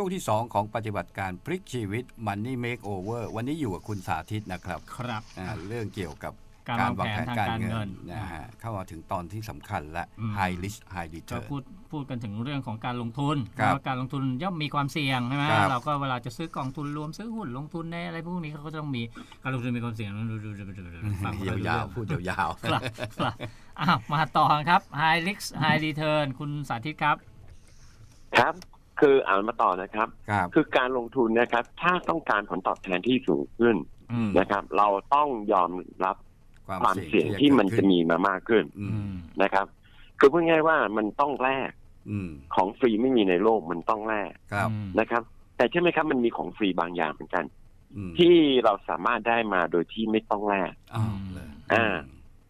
ช่วงที่ 2 ของปฏิบัติการพลิกชีวิต Money Makeover วันนี้อยู่กับคุณสาธิตนะครับครับ อ่าเรื่องเกี่ยวกับการวางแผนทางการเงินนะฮะเข้ามาถึงตอนที่สำคัญและ อืม High Risk High ก็ Return พูดพูดกันถึงเรื่องของการลงทุนครับว่าการลงทุนย่อมมีความเสี่ยงใช่ไหมครับเราก็เวลาจะซื้อกองทุนรวมซื้อหุ้นลงทุนในอะไรพวกนี้เขาก็ต้องมีการลงทุนมีความเสี่ยงฟังไม่ค่อรู้ยาวเรื่อง ๆพูดยาวครับครับอ้าวมาต่อครับ High Risk High Return คุณสาธิตครับ ครับ คืออ่านมาต่อนะครับๆครับ คือการลงทุนนะครับ ถ้าต้องการผลตอบแทนที่สูงขึ้นอืมนะครับ เราต้องยอมรับความเสี่ยงที่มันจะมีมามากขึ้นอือืมมนะครับ คือพูดง่ายๆว่ามันต้องแลกอืมของฟรีไม่มีในโลกมันต้องแลกครับนะครับ แต่ใช่ไหมครับมันมีของฟรีบางอย่างเหมือนกัน อืมที่เราสามารถได้มาโดยที่ไม่ต้องแลก อ้าวเลยอ่า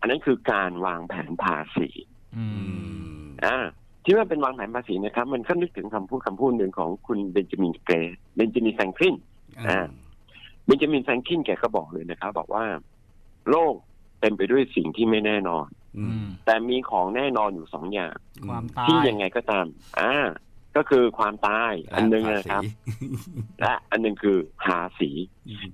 อันนั้นคือการวางแผนภาษีอือืม มอ่า ที่ว่าเป็นวางแผนภาษีนะครับ มันก็นึกถึงคำพูดคำพูดหนึ่งของคุณเบนจามินเกรสเบนจามินแฟรงคลินอ่าเบนจามินแฟรงคลินแกก็บอกเลยนะครับ บอกว่า โลกเต็มไปด้วยสิ่งที่ไม่แน่นอนอืมแต่มีของแน่นอนอยู่สองอย่างความตายที่ยังไงก็ตาม อ่า ก็คือความตาย อันหนึงและนะครับภาษีและอันหนึงคือภาษี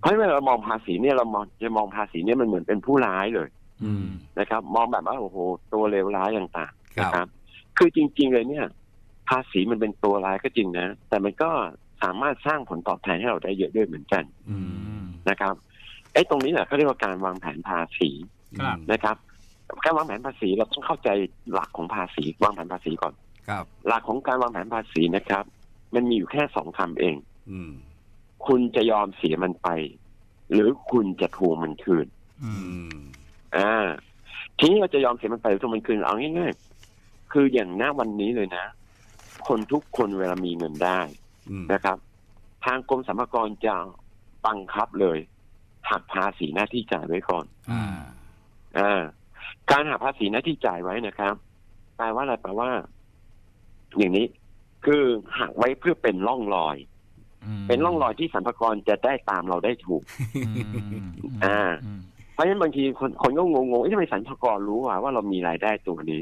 เพราะเวลาเรามองภาษีเนี่ยเรามองจะมองภาษีเนี่ยมันเหมือนเป็นผู้ร้ายเลยอืมนะครับ มองแบบว่าโอ้โห ตัวเลวร้ายต่างๆครับนะครับ คือจริง ๆ เลยเนี่ย ภาษีมันเป็นตัวร้ายก็จริงนะ แต่มันก็สามารถสร้างผลตอบแทนให้เราได้เยอะด้วยเหมือนกันอืมนะครับไอ้ตรงนี้แหละเขาเรียกว่าการวางแผนภาษีครับนะครับการวางแผนภาษีเราต้องเข้าใจหลักของภาษี วางแผนภาษีก่อนครับหลักของการวางแผนภาษีนะครับ มันมีอยู่แค่สองคำเองอืมคุณจะยอมเสียมันไป หรือคุณจะทวงมันคืนอือืมมอ่าทีนี้เราจะยอมเสียมันไปหรือทวงมันคืนเอาง่ายๆ คืออย่างหน้าวันนี้เลยนะ คนทุกคนเวลามีเงินได้อืมนะครับ ทางกรมสรรพากรจะบังคับเลยหักภาษีหน้าที่จ่ายไว้ก่อนอ่าอ่าการหักภาษีหน้าที่จ่ายไว้นะครับแปลว่าอะไรแปลว่า อย่างนี้คือหักไว้เพื่อเป็นร่องรอย เป็นร่องรอยที่สรรพากรจะได้ตามเราได้ถูก อ่า เพราะฉะนั้นบางทีคนคนก็งงๆเอ๊ะทำไมสรรพากรรู้ว่าว่าเรามีรายได้ตัวนี้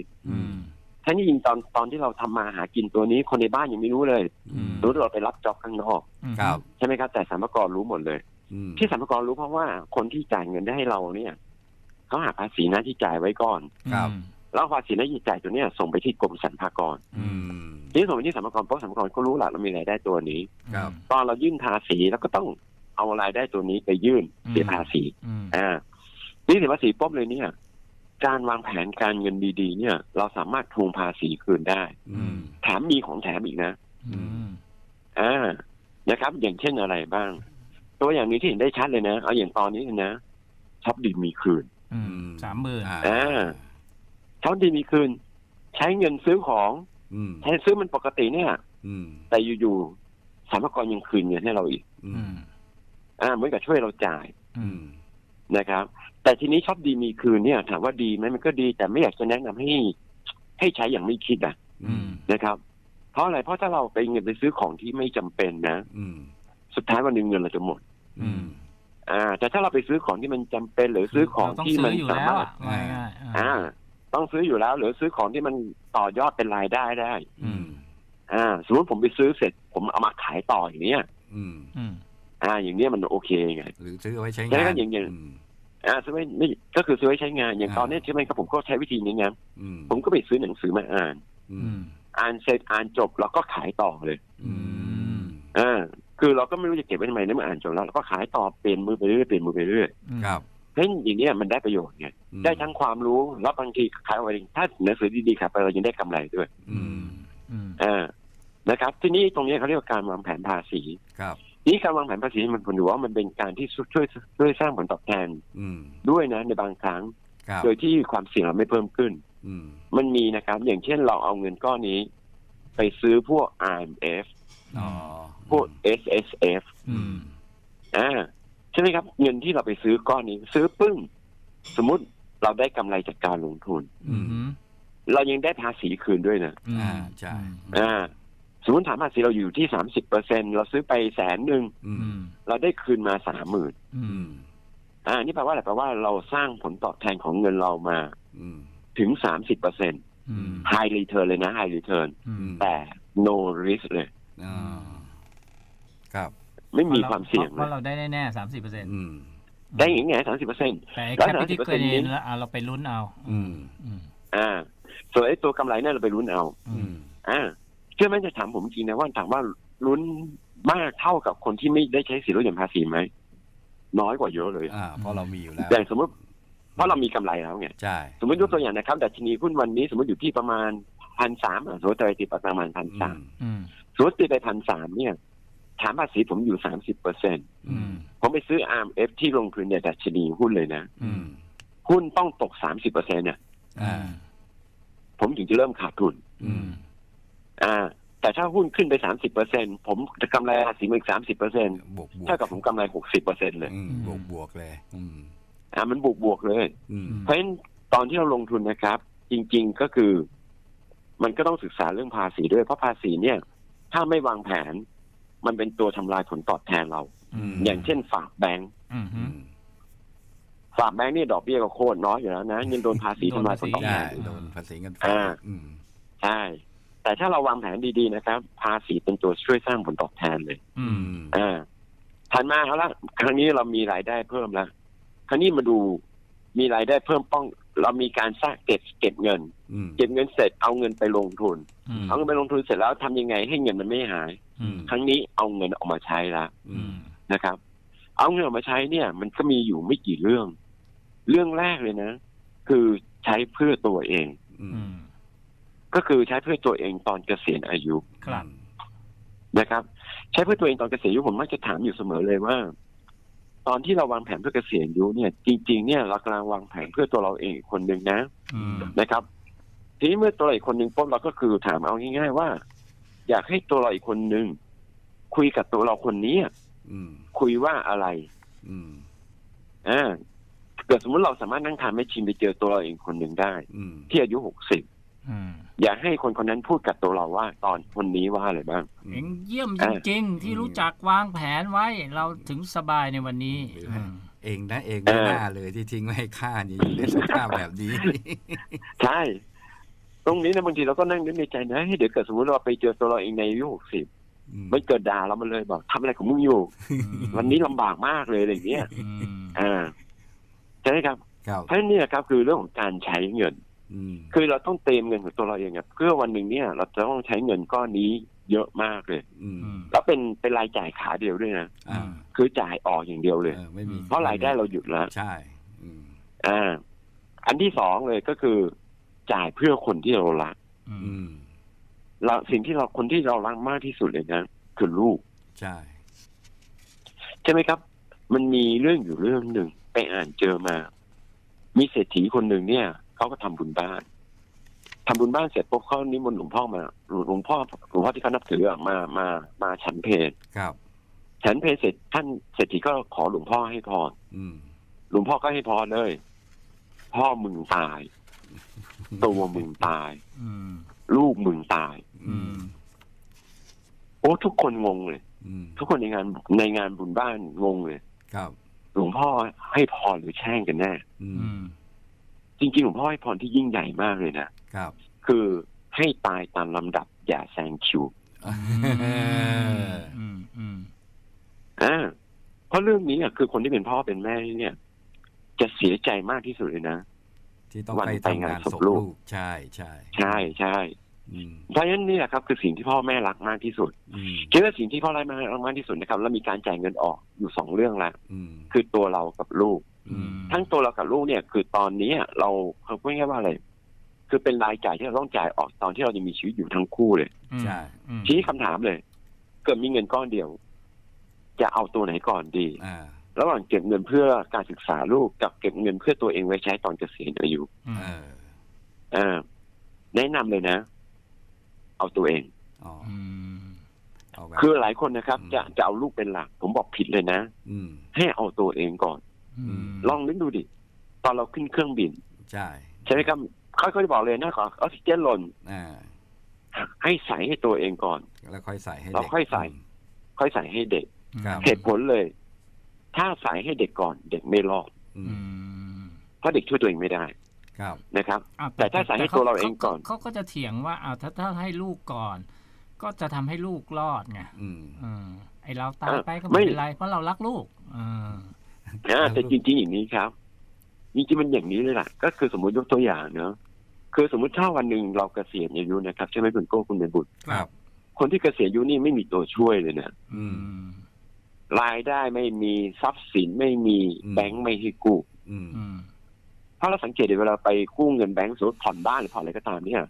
อืมทั้งที่จริงตอนตอนที่เราทำมาหากินตัวนี้คนในบ้านยังไม่รู้เลยอืมรู้เราไปรับจ็อบข้างนอกครับใช่ไหมครับ แต่สรรพากรรู้หมดเลยอืมที่สรรพากรรู้เพราะว่าคนที่จ่ายเงินได้ให้เราเนี่ยเขาหักภาษีหน้าที่จ่ายไว้ก่อนครับแล้วภาษีหน้าที่จ่ายตัวเนี้ยส่งไปที่กรมสรรพากรอืมทีนี้ส่งไปที่สรรพากรเพราะสรรพากรก็รู้แหละเรามีรายได้ตัวนี้ครับตอนเรายื่นภาษีแล้วก็ต้องเอารายได้ตัวนี้ไปยื่นเสียภาษีอ่านี่เสียภาษีปุ๊บเลยเนี่ย การวางแผนการเงินดีๆ เนี่ย เราสามารถทวงภาษีคืนได้อืมแถมมีของแถมอีกนะอ่านะครับ อย่างเช่นอะไรบ้าง ตัวอย่างนี้ที่เห็นได้ชัดเลยนะ เอาอย่างตอนนี้นะช็อปดีมีคืนสามหมื่นอ่าอ่าช็อปดีมีคืน ใช้เงินซื้อของอืมใช้ซื้อมันปกติเนี่ยอืมแต่อยู่ๆสรรพากรยังคืนเงินให้เราอีกอืมอ่าเหมือนกับช่วยเราจ่ายอืมนะครับ แต่ทีนี้ช็อปดีมีคืนเนี่ย ถามว่าดีไหมมันก็ดี แต่ไม่อยากจะแนะนำให้ ให้ใช้อย่างไม่คิดอะอืมนะครับ เพราะอะไรเพราะถ้าเราไปเงินไปซื้อของที่ไม่จำเป็นนะอืมสุดท้ายวันหนึ่งเงินเราจะหมด อืมอ่า แต่ถ้าเราไปซื้อของที่มันจำเป็น หรือซื้อของเราต้องที่ซื้มันออยู่สาแล้วมารถอะว่าง่ายๆอ่า ต้องซื้ออยู่แล้ว หรือซื้อของที่มันต่อยอดเป็นรายได้ได้ อืมอ่า สมมติผมไปซื้อเสร็จ ผมเอามาขายต่ออย่างเนี้ย อืมอืมอ่า อย่างเนี้ยมันโอเคไงหรือซื้อเอาไว้ใช้ใช่งานก็อย่างอย่างอืม อ่าซื้อไว้ไม่ก็คือซื้อไว้ใช้งานอย่างอ่าตอนนี้ใช่ไหมครับผมก็ใช้วิธีนี้ไงอืมผมก็ไปซื้อหนังสือมาอ่านอือืมมอ่านเสร็จอ่านจบแล้วก็ขายต่อเลยอืมอ่าคือเราก็ไม่รู้จะเก็บไว้ทำไมเนี่ยเมื่ออ่านจบแล้วเราก็ขายต่อเปลี่ยนมือไปเรื่อยเปลี่ยนมือไปเรื่อยครับเพราะฉะนั้นอย่างเนี้ยมันได้ประโยชน์ไงอืมได้ทั้งความรู้แล้วบางทีขายไปถ้าหนังสือดีๆขายไปเรายังได้กำไรด้วยอืมอืมอ่านะครับ ทีนี้ตรงนี้เขาเรียกว่าการวางแผนภาษีครับ นี่การวางแผนภาษีมันผมถือว่ามันเป็นการที่ช่วยช่วยสร้างผลตอบแทนอืมด้วยนะในบางครั้งครับโดยที่ความเสี่ยงเราไม่เพิ่มขึ้นอืมมันมีนะครับ อย่างเช่นเราเอาเงินก้อนนี้ ไปซื้อพวก IMF อ๋อพวก SSF อืมอ่าใช่ไหมครับ เงินที่เราไปซื้อก้อนนี้ ซื้อปึ้ง สมมุติเราได้กำไรจากการลงทุนอืมเรายังได้ภาษีคืนด้วยนะอ่าใช่อ่า สมมติฐานภาษีเราอยู่ที่สามสิบเปอร์เซ็นเราซื้อไปแสนหนึ่งอือืมมเราได้คืนมาสามหมื่นอือืมมอ่านี่แปลว่าอะไรแปลว่าเราสร้างผลตอบแทนของเงินเรามาอืมถึงสามสิบเปอร์เซ็นอืม high return เลยนะ high return อืมแต่ no risk เลยอ่าครับ ไม่มีความเสี่ยงเพเลราะยเราได้แน่ๆสามสิบเปอร์เซ็นต์อืมได้อย่างไงสามสิบเปอร์เซ็นต์แต่ไอ้แล้วแคปิติ30%เครนี้นแล้วอะเราไปลุ้นเอาอืมอืม อ่า ส่วนไอ้ตัวกำไรเนี่ยเราไปลุ้นเอา อือืมมอ่า เชื่อไหมจะถามผมจริงนะว่าถามว่าลุ้นมากเท่ากับคนที่ไม่ได้ใช้สิทธิลดหย่อนภาษีไหมน้อยกว่าเยอะเลยอ่าเพราะเรามีอยู่แล้วอย่างสมมติเพราะเรามีกำไรแล้วไงใช่สมมติยกตัวอย่างนะครับดัชนีหุ้นวันนี้สมมติอยู่ที่ประมาณพันสามสมมติตัวติดประมาณพันอืสามมอืมสมมติตีไปพันสามเนี่ยฐานภาษีผมอยู่สามสิบเปอร์เซ็นอืมผมไปซื้อ RMF ที่ลงทุนในดัชนีหุ้นเลยนะอืมหุ้นต้องตกสามสิบเปอร์เซ็นต์เนี่ยอ่าผมถึงจะเริ่มขาดทุน อืมอ่าแต่ถ้าหุ้นขึ้นไปสามสิบเปอร์เซ็นผมจะกำไรภาษีมาอีกสามสิบเปอร์เซ็นบวกบวกเท่ากับผมกำไรหกสิบเปอร์เซ็นเลยอืมบวกบวกเลยอืมอ่ามันบวกบวกๆเลยอืมเพราะฉะนั้นตอนที่เราลงทุนนะครับ จริง ๆก็คือ มันก็ต้องศึกษาเรื่องภาษีด้วยเพราะภาษีเนี่ย ถ้าไม่วางแผน มันเป็นตัวทำลายผลตอบแทนเราอืมอย่างเช่นฝากแบงก์อืมอืมฝากแบงก์นี่ดอกเบี้ยก็โคตรน้อยอยู่แล้วนะยังโดนภาษีทำลายผลตอบแทได้นโดนภาษีเงินฝาอ่ากอืมใช่ แต่ถ้าเราวางแผนดีๆนะครับ ภาษีเป็นตัวช่วยสร้างผลตอบแทนเลยอือืมมอ่าถัดมาเอาละครั้งนี้เรามีรายได้เพิ่มแล้วครั้งนี้มาดูมีรายได้เพิ่มป้อง เรามีการสร้างเก็บเก็บเงินอืมเก็บเงินเสร็จเอาเงินไปลงทุนอืมเอาเงินไปลงทุนเสร็จแล้วทำยังไงให้เงินมันไม่หายอืมครั้งนี้เอาเงินออกมาใช้ละอือืมมนะครับ เอาเงินออกมาใช้เนี่ย มันก็มีอยู่ไม่กี่เรื่อง เรื่องแรกเลยนะ คือใช้เพื่อตัวเองอือืมม ก็คือใช้เพื่อตัวเองตอนเกษียณอายุครับนะครับ ใช้เพื่อตัวเองตอนเกษียณอายุผมมักจะถามอยู่เสมอเลยว่า ตอนที่เราวางแผนเพื่อเกษียณอายุเนี่ย จริง ๆ เนี่ยเรากำลังวางแผนเพื่อตัวเราเองอีกคนหนึ่งนะอืมนะครับ ทีนี้เมื่อตัวเราอีกคนหนึ่งปุ๊บเราก็คือถามเอาง่ายๆว่า อยากให้ตัวเราอีกคนหนึ่งคุยกับตัวเราคนนี้อืมคุยว่าอะไรอืมอ่าเกิดสมมติเราสามารถนั่งทานไม่ชิมไปเจอตัวเราเองคนหนึ่งได้อืมที่อายุหกสิบ อืมอยากให้คนคนนั้นพูดกับตัวเราว่า ตอนคนนี้ว่าอะไรบ้างเอ็งเยี่ยมจอ่าริงๆที่รู้จักวางแผนไว้ เราถึงสบายในวันนี้อืมเองนะเองไม่น่าเลยที่ทิ้งไว้ให้ข้านี่อยู่ในสภาพแบบนี้ ใช่ ตรงนี้นะบางทีเราก็นั่งนึกในใจนะให้เดี๋ยวเกิดสมมติเราไปเจอตัวเราเองในอายุหกสิบอืมมันเกิดด่าเรามาเลยบอกทำอะไรของมึงอยู่ วันนี้ลำบากมากเลยอะไรอย่างเงี้ยอืมอ่าใช่ไหมครับครับเพราะฉะนั้นเนี่ยครับคือเรื่องของการใช้เงินอืม คือเราต้องเตรียมเงินของตัวเราเองอะเพื่อวันหนึ่งเนี่ย เราจะต้องใช้เงินก้อนนี้เยอะมากเลยอืมอืมแล้วเป็นเป็นรายจ่ายขาเดียวด้วยนะอ่าคือจ่ายออกอย่างเดียวเลยเออไม่มีเพราะรายได้เราหยุดแล้วใช่อืมอ่า อันที่สองเลยก็คือ จ่ายเพื่อคนที่เรารักอือืมมเราสิ่งที่เราคนที่เรารักมากที่สุดเลยนะคือลูกใช่ใช่ไหมครับ มันมีเรื่องอยู่เรื่องหนึ่งไปอ่านเจอมา มีเศรษฐีคนหนึ่งเนี่ย เขาก็ทำบุญบ้านทำบุญบ้านเสร็จปุ๊บเขานิมนต์หลวงพ่อมาหลวงพ่อหลวงพ่อที่เขานับถืออะมามามาฉันเพลครับฉันเพลเสร็จท่านเศรษฐีก็ขอหลวงพ่อให้พรอืมหลวงพ่อก็ให้พรเลย พ่อมึงตายตัวมึงตายอืมลูกมึงตายอืมโอ้ทุกคนงงเลยอืมทุกคนในงานในงานบุญบ้านงงเลย ครับ หลวงพ่อให้พรหรือแช่งกันแน่อือืมม จริงๆหลวงพ่อให้พรที่ยิ่งใหญ่มากเลยนะครับ คือให้ตายตามลำดับอย่าแซงคิวอืมอืมอ่าเพราะเรื่องนี้อะคือคนที่เป็นพ่อเป็นแม่เนี่ย จะเสียใจมากที่สุดเลยนะที่ต้องวันไปไปทำงานงานศศพพลูลูกกใช่ใช่ใช่ใช่อืมเพราะฉะนั้นนี่แหละครับ คือสิ่งที่พ่อแม่รักมากที่สุดอืมคิดว่าสิ่งที่พ่อแม่รักมากที่สุดนะครับ แล้วมีการจ่ายเงินออกอยู่สองเรื่องละอืมคือตัวเรากับลูกอืม ทั้งตัวเรากับลูกเนี่ย คือตอนนี้เราเขาพูดง่ายๆว่าอะไร คือเป็นรายจ่ายที่เราต้องจ่ายออกตอนที่เรายังมีชีวิตอยู่ทั้งคู่เลยใช่อืมทีนี้คำถามเลย เกิดมีเงินก้อนเดียว จะเอาตัวไหนก่อนดีอ่าระหว่างเก็บเงินเพื่อการศึกษาลูกกับเก็บเงินเพื่อตัวเองไว้ใช้ตอนเกษียณอายุอืมเอออ่าแนะนำเลยนะ เอาตัวเองอ๋ออืมเอาแบบคือหลายคนนะครับอืมจะจะเอาลูกเป็นหลัก ผมบอกผิดเลยนะอืมให้เอาตัวเองก่อนอืม ลองนึกดูดิ ตอนเราขึ้นเครื่องบิน ใช่ใช่ไหมครับเขาก็จะบอกเลยนะขอออกซิเจนหล่นอ่าให้ใส่ให้ตัวเองก่อน แล้วค่อยใส่ให้แล้วเด็กค่อยใส่ ค่อยใส่ให้เด็กครับเหตุผลเลย ถ้าใส่ให้เด็กก่อนเด็กไม่รอดอือืมมเพราะเด็กช่วยตัวเองไม่ได้ครับนะครับอะแต่ถ้าใส่ให้ตัวเราเองก่อนเขาก็จะเถียงว่าอ้าวถ้าถ้าให้ลูกก่อน ก็จะทำให้ลูกรอดไงอืมอืมไอเราตายไปก็ไม่ไม่เป็นไรเพราะเรารักลูกอ่าอ่าแต่จริงๆอย่างนี้ครับจริงๆมันอย่างนี้เลยล่ะ ก็คือสมมติยกตัวอย่างเนาะคือสมมติถ้าวันหนึ่งเราเกษียณอายุนะครับใช่ไหมคุณโก้คุณเป็นบุตรครับ คนที่เกษียณอายุนี่ไม่มีตัวช่วยเลยเนี่ยอืมอืมรายได้ไม่มีทรัพย์สินไม่มีอืมแบงค์ไม่ให้กู้อืมอืมเพราะเราสังเกตเดี๋ยวเวลาไปกู้เงินแบงค์สมมติผ่อนบ้านหรือผ่อนอะไรก็ตามเนี่ย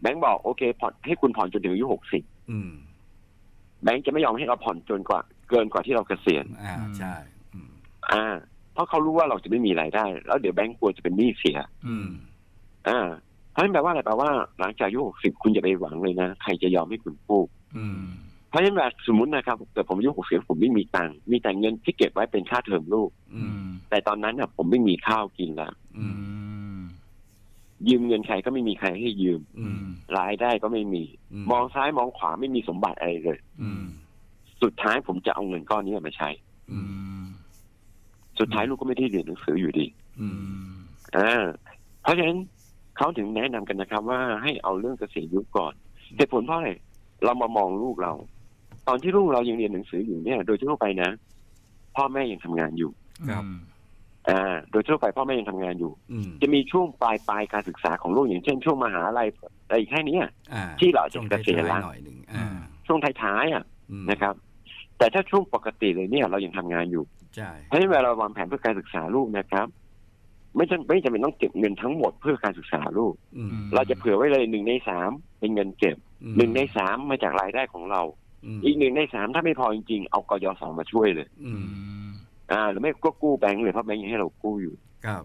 แบงค์บอกโอเคผ่อนให้คุณผ่อนจนถึงอายุหกสิบอืมแบงค์จะไม่ยอมให้เราผ่อนจนกว่า เกินกว่าที่เราเกษียณอ่าใช่ อืมอ่า เพราะเขารู้ว่าเราจะไม่มีรายได้ แล้วเดี๋ยวแบงค์กลัวจะเป็นหนี้เสีย อืม อ่าเพราะฉะนั้นแปลว่าอะไรแปลว่าหลังจากอายุหกสิบคุณจะไปหวังเลยนะใครจะยอมให้คุณกู้อืมเพราะฉะนั้นแบบสมมตินะครับเกิดผมอายุหกสิบผมไม่มีตังค์มีแต่เงินที่เก็บไว้เป็นค่าเทอมลูกอือืมมแต่ตอนนั้นน่ะ ผมไม่มีข้าวกินละอือืมมยืมเงินใครก็ไม่มีใครให้ยืมอือืมมรายได้ก็ไม่มี มองซ้ายมองขวาไม่มีสมบัติอะไรเลยอืมสุดท้ายผมจะเอาเงินก้อนนี้มาใช้อือืมม สุดท้ายลูกก็ไม่ได้เรียนหนังสืออยู่ดีอือืมมอ่าเพราะฉะนั้นเขาถึงแนะนำกันนะครับ ว่าให้เอาเรื่องเกษียณอายุก่อนเหตุผลเพราะอะไรเรามามองลูกเรา ตอนที่ลูกเรายังเรียนหนังสืออยู่เนี่ย โดยทั่วไปนะ พ่อแม่ยังทำงานอยู่ครับอ่า โดยทั่วไปพ่อแม่ยังทำงานอยู่อืมจะมีช่วงปลายปลายการศึกษาของลูกอย่างเช่น ช่วงมหาลัยอะไรแค่เนี้ยอ่าที่เราจะช่วงเกษียณละท้ายๆหน่อยหนึ่งอ่าช่วงท้ายๆอะอืมนะครับ แต่ถ้าช่วงปกติเลยเนี่ย เรายังทำงานอยู่ ใช่เพราะฉะนั้นเวลาเราวางแผนเพื่อการศึกษาลูกนะครับ ไม่จำไม่จำเป็นต้องเก็บเงินทั้งหมดเพื่อการศึกษาลูก อืม เราจะเผื่อไว้เลยหนึ่งในสามเป็นเงินเก็บอืมหนึ่งในสามมาจากรายได้ของเรา มอีกหนึ่งในสามถ้าไม่พอจริงๆ เอากยศมาช่วยเลย อือืมมอ่าหรือไม่ก็กู้แบงก์เลยเพราะแบงก์ยังให้เรากู้อยู่ครับ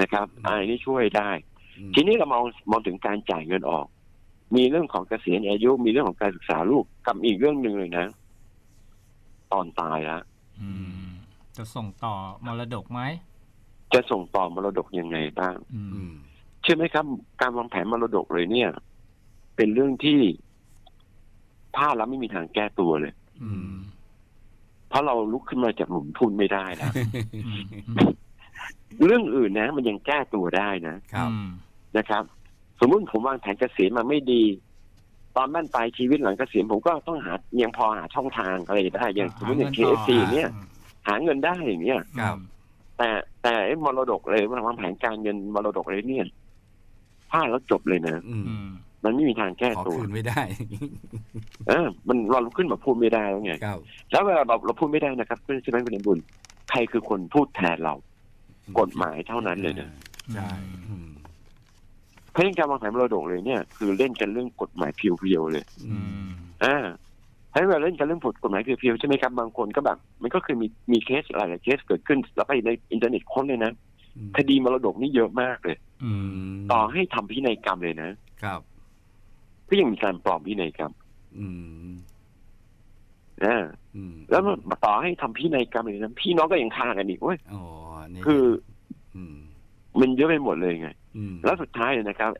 นะครับอืมอ่าอันนี้ช่วยได้ อืมทีนี้เรามองมองถึงการจ่ายเงินออก มีเรื่องของเกษียณอายุมีเรื่องของการศึกษาลูกกับอีกเรื่องหนึ่งเลยนะ ตอนตายแล้วอืม จะส่งต่อมรดกไหมจะส่งต่อมรดกยังไงบ้าง อือืมมเชื่อไหมครับ การวางแผนมรดกเลยเนี่ย เป็นเรื่องที่พลาดแล้วไม่มีทางแก้ตัวเลย อืม เพราะเราลุกขึ้นมาจากหลุมทุนไม่ได้แล้วอืมอืมเรื่องอื่นนะ มันยังแก้ตัวได้นะครับอืมนะครับ สมมุติผมวางแผนเกษียณมาไม่ดี ตอนบ้านปลายชีวิตหลังเกษียณผมก็ต้องหายังพอหาช่องทางอะไรได้อย่างสมมติอย่างหาเงินต่อ KFC เนี่ย หาเงินได้อย่างเงี้ยครับ แต่แต่ไอ้มรดกเลยวางแผนการเงินมรดกเลยเนี่ยพลาดแล้วจบเลยนะ อืมอืมมันไม่มีทางแก้ขอตัวคืนไม่ได้เออมันเราลุกขึ้นมาพูดไม่ได้แล้วไงครับแล้วเวลาเราเราพูดไม่ได้นะครับเพื่อนใช่ไหมคุณบุญใครคือคนพูดแทนเรา กฎหมายเท่านั้นเลยนะใช่อืมเพราะฉะนั้นการวางแผนมรดกเลยเนี่ย คือเล่นกันเรื่องกฎหมายเพียวๆเลย อือืมมอ่า เพราะฉะนั้นเวลาเล่นกันเรื่องกฎหมายเพียวๆใช่ไหมครับบางคนก็แบบมันก็คือมีมีเคสหลายๆเคสเกิดขึ้นแล้วไปในอินเทอร์เน็ตค้นเลยนะคดีมรดกนี่เยอะมากเลยอืมต่อให้ทำพินัยกรรมเลยนะครับก็ยังมีการปลอมพินัยกรรม อืมอ่าอืมแล้วมันต่อให้ทำพินัยกรรมเลยนะพี่น้องก็ยังฆ่ากันอีกเว้ยอ๋อนี่คืออืมมันเยอะไปหมดเลยไงอืมแล้วสุดท้ายเนี่ยนะครับ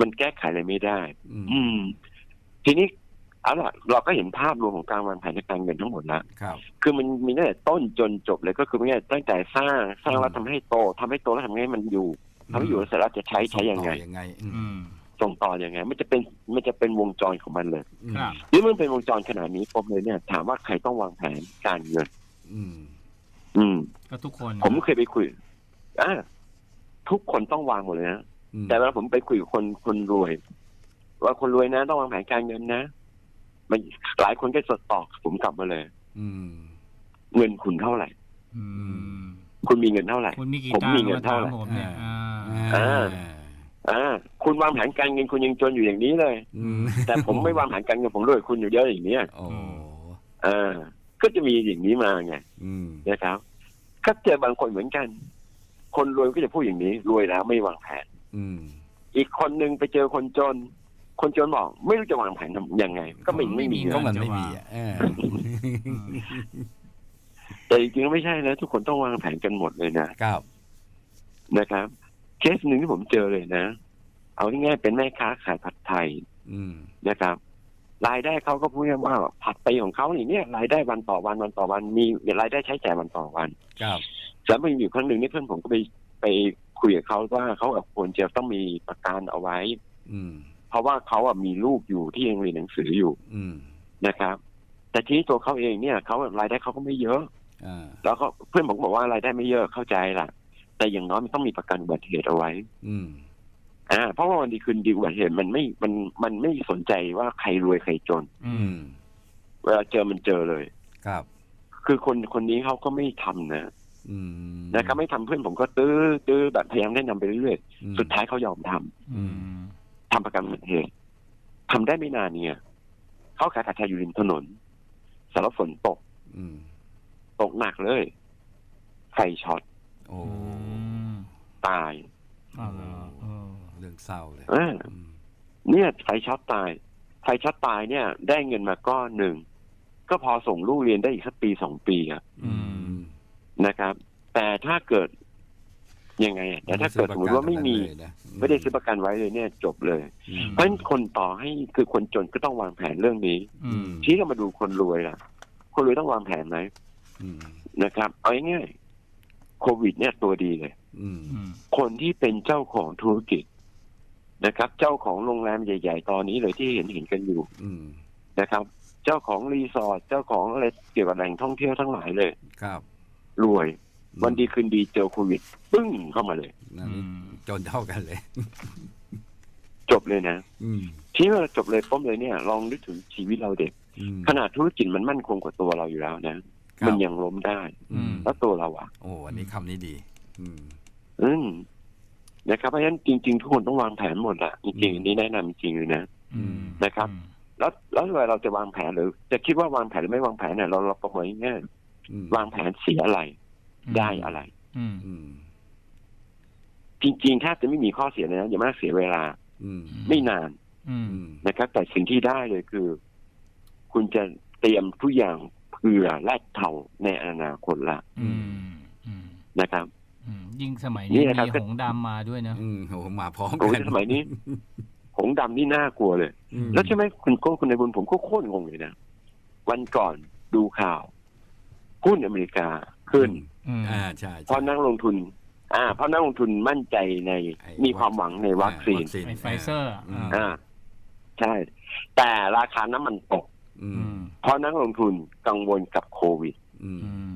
มันแก้ไขอะไรไม่ได้ อืมอืมทีนี้ เอาล่ะเราก็เห็นภาพรวมของการวางแผนการเงินทั้งหมดแล้วครับ คือมันมีตั้งแต่ต้นจนจบเลยก็คือไม่ใช่ตั้งแต่สร้างสร้างแล้วอืมทำให้โตทำให้โตแล้วทำให้มันอยู่ทำให้อยู่แล้วเสร็จแล้วจะใช้ใช้ยังไงส่ต่อยังไง อืมอืมส่งต่อยังไง มันจะเป็นมันจะเป็นวงจรของมันเลยอืมครับนี่มันเป็นวงจรขนาดนี้ผมเลยเนี่ย ถามว่าใครต้องวางแผนการเงิน อืม อืมก็ทุกคน ผมเคยไปคุยอ่าทุกคนต้องวางหมดเลยนะอืมแต่เวลาผมไปคุยกับคนคนรวย ว่าคนรวยนะ ต้องวางแผนการเงินนะ มันหลายคนก็สดตอกผมกลับมาเลย อืม เงินคุณเท่าไหร่ อืม คุณมีเงินเท่าไหร่ คุณมีกี่ผมตังมีค์เงินมาถาเท่ามไหร่ผมเนี่ยอ่าอ่าอ่าคุณวางแผนการเงินคุณยังจนอยู่อย่างนี้เลยอืมแต่ผมไม่วางแผนการเงินผมรวยกว่าคุณอยู่เยอะอย่างเนี้ยโอ้อ่าก็จะมีอย่างนี้มาไงอืมนะครับก็เจอบางคนเหมือนกัน คนรวยก็จะพูดอย่างนี้ รวยแล้วไม่วางแผนอืมอีกคนนึงไปเจอคนจน คนจนบอกไม่รู้จะวางแผนทำยังไง ก็ไม่ไม่มีเงิก็นมันไม่มีอะเอออืมแต่จริงๆไม่ใช่นะทุกคนต้องวางแผนกันหมดเลยนะครับนะครับ เคสหนึ่งที่ผมเจอเลยนะ เอาง่ายๆเป็นแม่ค้าขายผัดไทยอืมนะครับรายได้เขาก็พูดง่ายๆว่าผัดไปของเขานี่เนี่ย รายได้วันต่อวันวันต่อวัน มีรายได้ใช้จ่ายวันต่อวัน ครับแล้วมันอยู่ครั้งหนึ่งนี่เพื่อนผมก็ไปไปคุยกับเขาว่าเขาแบบควรจะต้องมีประกันเอาไว้ อืม เพราะว่าเขาอะมีลูกอยู่ที่ยังเรียนหนังสืออยู่อืมนะครับ แต่ทีนี้ตัวเขาเองเนี่ยเขารายได้เขาก็ไม่เยอะอ่าแล้วก็เพื่อนผมบอกว่ารายได้ไม่เยอะเข้าใจล่ะ แต่อย่างน้อยมันต้องมีประกันอุบัติเหตุเอาไว้ อืมอ่าเพราะว่าวันดีคืนดีอุบัติเหตุมันไม่มันมันไม่สนใจว่าใครรวยใครจน อือืมมเวลาเจอมันเจอเลย ครับ คือคนคนนี้เขาก็ไม่ทำนะอืมนะครับไม่ทำเพื่อนผมก็ตื้อตื้อแบบพยายามแนะนำไปเรื่อยอืมๆสุดท้ายเขายอมทำอืม ทำประกันอุบัติเหตุทำได้ไม่นานเนี่ย เขาขายขาดชายอยู่ริมถนน สารบฝนตกอืมตกหนักเลย ไฟช็อตโอ้ตายอ๋อเหรอเออเรื่องเศร้าเลยเอออืมเนี่ยไฟช็อตตาย ไฟช็อตตายเนี่ย ได้เงินมาก้อนหนึ่ง ก็พอส่งลูกเรียนได้อีกสักปีสองปีอะอืมนะครับ แต่ถ้าเกิด ยังไงอะแต่ถ้าเกิดสมมติว่าไม่มีเลยนะไม่ได้ซื้อประกันไว้เลยเนี่ยจบเลยอืมเพราะฉะนั้นคนต่อให้คือคนจนก็ต้องวางแผนเรื่องนี้อืมทีนี้เรามาดูคนรวยล่ะ คนรวยต้องวางแผนไหมอืมนะครับ เอาง่ายๆโควิด เนี่ยตัวดีเลยอืมอืมคนที่เป็นเจ้าของธุรกิจนะครับ เจ้าของโรงแรมใหญ่ ๆ ตอนนี้เลยที่เห็นเห็นกันอยู่อืมนะครับ เจ้าของรีสอร์ทเจ้าของอะไรเกี่ยวกับแหล่งท่องเที่ยวทั้งหลายเลยครับ รวย วันดีคืนดีเจอโควิดปึ้งเข้ามาเลยนั่นอืมจนเท่ากันเลย จบเลยนะอืมที่เวลาจบเลยป้อมเลยเนี่ย ลองนึกถึงชีวิตเราเด็ก อืม ขนาดธุรกิจมันมั่นคงกว่าตัวเราอยู่แล้วนะ ครับ มันยังล้มได้ อืม แล้วตัวเราอะ โอ้อันนี้คำนี้ดี อืม อืมนะครับเพราะฉะนั้นจริง ๆ ทุกคนต้องวางแผนหมดละจริงๆอันนี้แนะนำจริงเลยนะ อืมนะครับ แล้วแล้วเวลาเราจะวางแผนหรือ จะคิดว่าวางแผนหรือไม่วางแผนเนี่ยเราเราประเมินง่ายอืมๆวางแผนเสียอะไร ได้อะไรอืมอืมจริงๆแทบจะไม่มีข้อเสียเลยนะอย่ามากเสียเวลาอืมไม่นานอืมอืมนะครับ แต่สิ่งที่ได้เลยคือ คุณจะเตรียมทุกอย่างเผื่อและเท่าในอนาคตละอืมอืมนะครับอืมยิ่งสมัยนี่นี้นะครับมีหงส์ดำมาด้วยนะอืมโหมาพร้อมโอ้ยกันสมัยนี้ หงส์ดำนี่น่ากลัวเลยอืมแล้วใช่ไหมคุณโก้คุณในบุญผมก็โคตรงงเลยนะ วันก่อนดูข่าวหุ้นอเมริกาขึ้น อืมอ่าใช่เพราะนักลงทุน อ่า เพราะนักลงทุนมั่นใจในไอ้ มีความหวังในวัคซีน ไอ้ไฟเซอร์อืมอ่า ใช่ แต่ราคาน้ำมันตก อือืมมเพราะนักลงทุนกังวลกับโควิด อืมอืม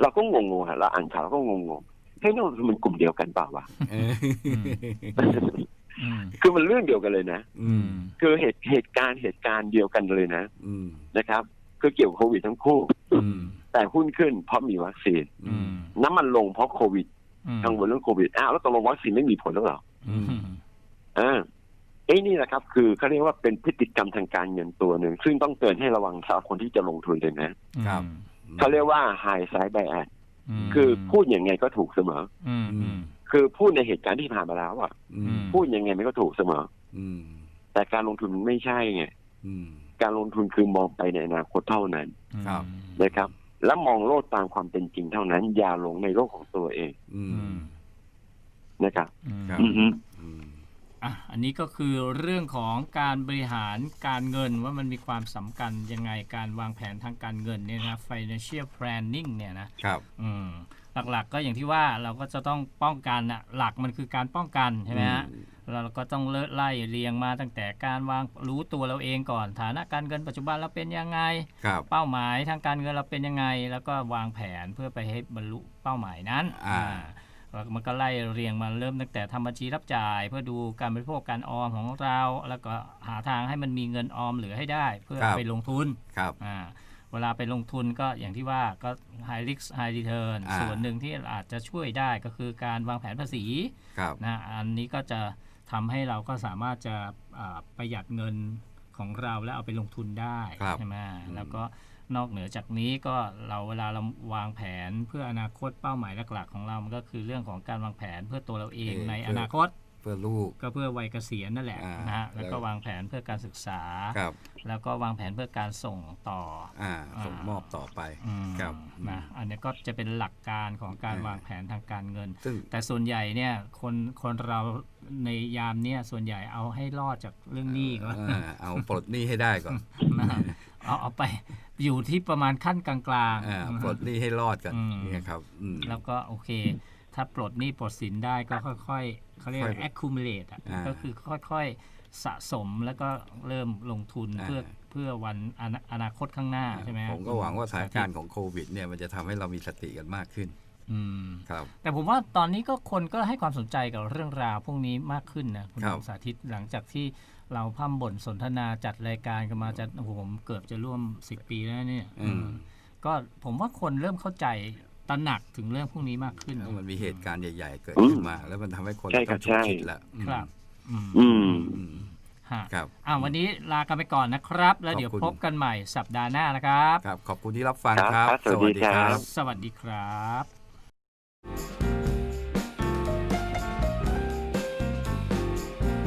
เราก็งงๆฮะเราอ่านข่าวเราก็งงๆเฮ้ยนักลงทุนมันกลุ่มเดียวกันเปล่าวะ เอออืมคือมันเรื่องเดียวกันเลยนะ อืมคือเหตุเหตุการณ์เหตุการณ์เดียวกันเลยนะอืมนะครับ คือเกี่ยวกับโควิดทั้งคู่ อืม แต่หุ้นขึ้นเพราะมีวัคซีนอือืมมน้ำมันลงเพราะโควิดอืมกังวลเรื่องโควิดอ้าวแล้วตกลงวัคซีนไม่มีผลแล้วเหรออืมอ่าเอ้ยนี่แหละครับ คือเขาเรียกว่าเป็นพฤติกรรมทางการเงินตัวหนึ่ง ซึ่งต้องเตือนให้ระวังสำหรับคนที่จะลงทุนเลยนะครับเขาเรียกว่า high side bias มคือพูดยังไงก็ถูกเสมออืมอืมคือพูดในเหตุการณ์ที่ผ่านมาแล้วอะอืมพูดยังไงมันก็ถูกเสมออืมแต่การลงทุนมันไม่ใช่ไงอืมการลงทุนคือมองไปในอนาคตเท่านั้นครับนะครับ และมองโลกตามความเป็นจริงเท่านั้น อย่าหลงในโลกของตัวเองอือืมมนะครับอืมครับอือฮึอืมอะอันนี้ก็คือเรื่องของการบริหารการเงินว่ามันมีความสำคัญยังไงการวางแผนทางการเงินเนี่ยนะ financial planning เนี่ยนะครับอืมหลักๆก็อย่างที่ว่าเราก็จะต้องป้องกันอะหลักมันคือการป้องกันใช่ไหมฮะ เราก็ต้องเลิศไล่เรียงมาตั้งแต่การวางรู้ตัวเราเองก่อน ฐานะการเงินปัจจุบันเราเป็นยังไงครับเป้าหมายทางการเงินเราเป็นยังไง แล้วก็วางแผนเพื่อไปให้บรรลุเป้าหมายนั้นอ่าแล้วมันก็ไล่เรียงมาเริ่มตั้งแต่ทำบัญชีรับจ่าย เพื่อดูการบริโภคการออมของเรา แล้วก็หาทางให้มันมีเงินออมเหลือให้ได้ เพื่อไปลงทุนครับอ่าเวลาไปลงทุนก็อย่างที่ว่าก็ high risk high return อ่าส่วนหนึ่งที่อาจจะช่วยได้ก็คือการวางแผนภาษีครับนะอันนี้ก็จะ ทำให้เราก็สามารถจะอ่าประหยัดเงินของเราแล้วเอาไปลงทุนได้ครับใช่ไหมอืมแล้วก็นอกเหนือจากนี้ก็เราเวลาเราวางแผนเพื่ออนาคตเป้าหมายหลักๆของเรา มันก็คือเรื่องของการวางแผนเพื่อตัวเราเองในอนาคตเพื่อลูก ก็เพื่อวัยเกษียณนั่นแหละอ่านนะฮะแล้วก็แล้ว วางแผนเพื่อการศึกษา ครับแล้วก็วางแผนเพื่อการส่งต่อ อ่าส่งมอบต่อไป อืมครับนะอันนี้ก็จะเป็นหลักการของการอ่าวางแผนทางการเงิน ซึ่ง แต่ส่วนใหญ่เนี่ยคนคนเราในยามเนี่ยส่วนใหญ่เอาให้รอดจากเรื่องหนี้ก่อนอ่าเอาปลดหนี้ให้ได้ก่อนนะเอาเอาไปอยู่ที่ประมาณขั้นกลางอ่าๆนะปลดหนี้ให้รอดก่อนอืม เนี่ยครับอืม แล้วก็โอเค ถ้าปลดหนี้ปลดสินได้ก็ค่อยๆเขาเรียกค่อย accumulate อะอ่าก็คือค่อยๆสะสมแล้วก็เริ่มลงทุนอ่าเพื่อเพื่อพื่อวันอนาอนาคตข้างหน้าใช่ไหมผมก็หวังว่าสถานการณ์ของโควิดเนี่ยมันจะทำให้เรามีสติกันมากขึ้นอืมครับแต่ผมว่าตอนนี้ก็คนก็ให้ความสนใจกับเรื่องราวพวกนี้มากขึ้นนะคุณครับสาธิตหลังจากที่เราพร่ำบ่นสนทนาจัดรายการกันมาจะโอ้โหผมเกือบจะร่วมสิบปีแล้วเนี่ยอืมก็ผมว่าคนเริ่มเข้าใจ ตระหนักถึงเรื่องพวกนี้มากขึ้นแล้วมันมีเหตุการณ์ใหญ่ ๆ เกิดอืมขึ้นมา แล้วมันทำให้คนใช่ครัต้อบงฉุกคิดใช่ละอืมครับ อืมอืมอืมฮะครับอ่าวันนี้ลากันไปก่อนนะครับ แล้วเดี๋ยวขอบคุณพบกันใหม่สัปดาห์หน้านะครับ ครับ ขอบคุณที่รับฟังครับครับครับสวัสดีครับ สวัสดีครับ